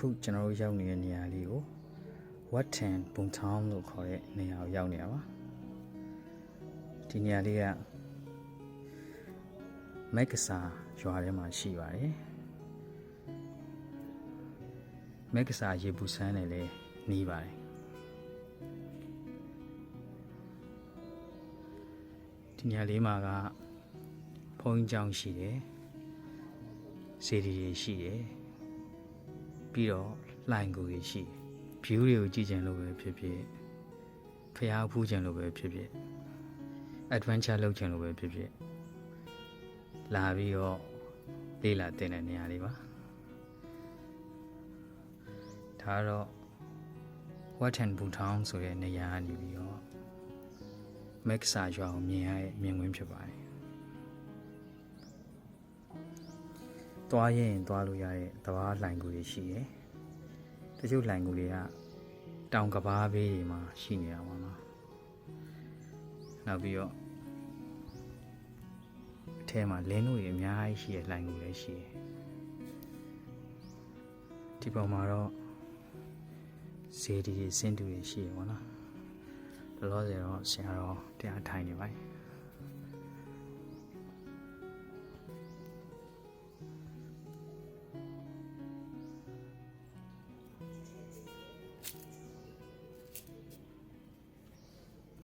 အခုကျွန်တော်တို့ရောက်နေတဲ့နေရာလေးကို Watan Buntown လို့ခေါ်တဲ့နေရာကိုရောက်နေတာပါဒီနေရာလေးကမက်ကစာရွာထဲမှာရှိပါတယ်မက်ကစာရေပူစမ်းတယ်လည်းနီးပါတယ်ဒီနေရာလေးမှာကဘုန်းကြီးကျောင်းရှိတယ်စေတီတွေရှိတယ် ပြီးတော့လှိုင်ကူတွေရှိတယ် view တွေကိုကြည့်ကြင်လို့ပဲဖြစ်ဖြစ်ဖျားဖူးကြင်လို့ပဲဖြစ်ဖြစ် adventure လုပ်ကြင်လို့ပဲဖြစ်ဖြစ်လာပြီးတော့လေ့လာတင်တဲ့နေရာလေးပါဒါကတော့ Watan Bhutan ဆိုတဲ့နေရာကနေပြီးတော့ Meksa ရွာကိုမြင်ရတဲ့မြင်ကွင်းဖြစ်ပါတယ် သွားရင်သွားလို့ရတဲ့သဘာဝလှိုင်ကူတွေရှိတယ်တချို့လှိုင်ကူတွေကတောင်ကဘာဘေးတွေမှာရှိနေတာပါနော်နောက်ပြီးတော့အထဲမှာလင်းတို့တွေအများကြီးရှိတဲ့လှိုင်ကူလည်းရှိတယ်ဒီပုံမှာတော့ဇေဒီတွေစင်းတူတွေရှိရပါတော့လောလောဆယ်တော့ဆရာတော်တရားထိုင်နေပါတယ်